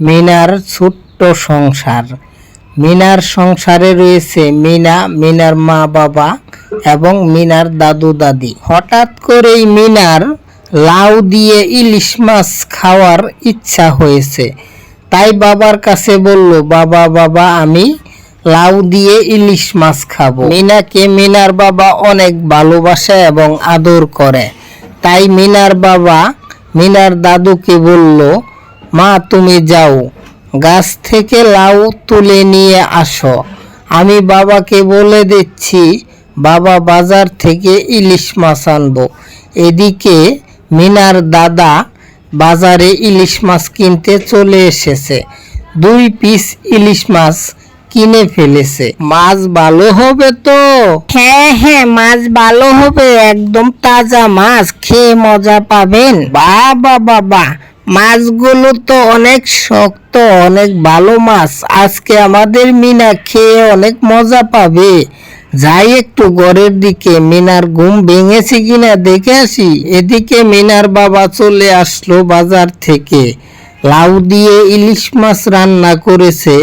মিনার ছোট্ট সংসার। মিনার সংসারে রয়েছে মিনা, মিনার মা বাবা এবং মিনার দাদু দাদি। হঠাৎ করেই মিনার লাউ দিয়ে ইলিশ মাছ খাওয়ার ইচ্ছা হয়েছে। তাই বাবার কাছে বলল, বাবা বাবা, আমি লাউ দিয়ে ইলিশ মাছ খাব। মিনাকে মিনার বাবা অনেক ভালোবাসে এবং আদর করে। তাই মিনার বাবা মিনার দাদুকে বলল মা তুমি যাও। গাছ থেকে লাউ তুলে নিয়ে আসো। আমি বাবাকে বলে দিচ্ছি বাবা বাজার থেকে ইলিশ মাছ আনব। এদিকে মিনার দাদা বাজারে ইলিশ মাছ কিনতে চলে এসেছে। দুই পিস ইলিশ মাছ কিনে ফেলেছে। মাছ ভালো হবে তো? হ্যাঁ হ্যাঁ মাছ ভালো হবে। একদম তাজা মাছ খেয়ে মজা পাবেন। বাবা বাবা মাছগুলো তো অনেক শক্ত, অনেক ভালো মাছ। আজকে আমাদের মিনা খেয়ে অনেক মজা পাবে। যাই একটু ঘরের দিকে, মিনার ঘুম ভেঙেছে কিনা দেখে আসি। এদিকে মিনার বাবা চলে আসলো বাজার থেকে। লাউ দিয়ে ইলিশ মাছ রান্না করেছে।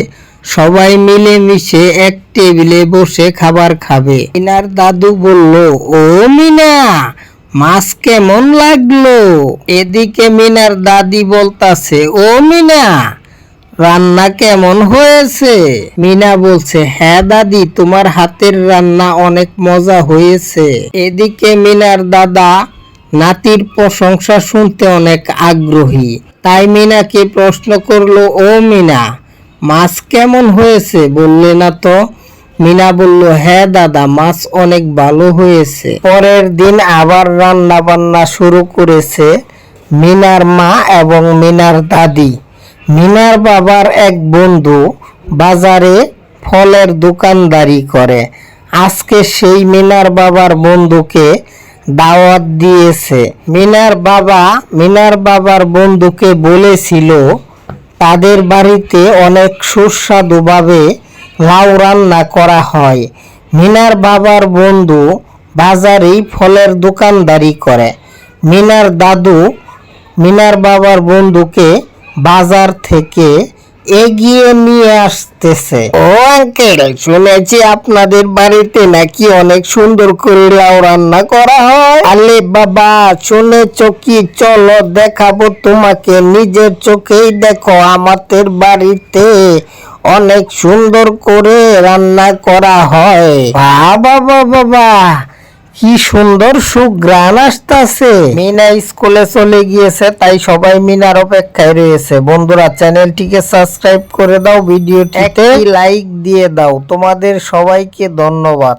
সবাই মিলেমিশে এক টেবিলে বসে খাবার খাবে। মিনার দাদু বলল, ও মিনা মাছ কেমন লাগল? এদিকে মিনার দাদি বলতাছে, ও মিনা, রান্না কেমন হয়েছে? মিনা বলছে হ্যাঁ দাদি, তোমার হাতের রান্না অনেক মজা হয়েছে। এদিকে মিনার দাদা নাতির প্রশংসা শুনতে অনেক আগ্রহী। তাই মিনাকে প্রশ্ন করল, ও মিনা, মাছ কেমন হয়েছে? বললে, না তো মিনা বলল হ্যাঁ দাদা, মাছ অনেক ভালো হয়েছে। পরের দিন আবার রান্না বান্না শুরু করেছে মিনার মা এবং মিনার দাদি। মিনার বাবার এক বন্ধু বাজারে ফলের দোকানদারি করে। আজকে সেই মিনার বাবার বন্ধুকে দাওয়াত দিয়েছে। মিনার বাবা, মিনার বাবার বন্ধুকে বলেছিল, তাদের বাড়িতে অনেক সুস্বাদুভাবে লাউ রান্না করা হয়। মিনার বাবার বন্ধু বাজারেই ফলের দোকানদারি করে। মিনার দাদু মিনার বাবার বন্ধুকে বাজার থেকে এগিয়ে নিয়ে আসতেছে। ও আঙ্কেল, শুনেছি আপনাদের বাড়িতে নাকি অনেক সুন্দর করে লাউ রান্না করা হয়। আলে বাবা, শুনেছ কি? চলো দেখাবো তোমাকে। নিজের চোখেই দেখো আমাদের বাড়িতে অনেক সুন্দর করে রান্না করা হয়। বাবা বাবা বা কি সুন্দর সুগ্রান আসতেছে। মিনা স্কুলে চলে গিয়েছে, তাই সবাই মিনার অপেক্ষায় রয়েছে। বন্ধুরা, চ্যানেলটিকে সাবস্ক্রাইব করে দাও, ভিডিওটিতে লাইক দিয়ে দাও। তোমাদের সবাইকে ধন্যবাদ।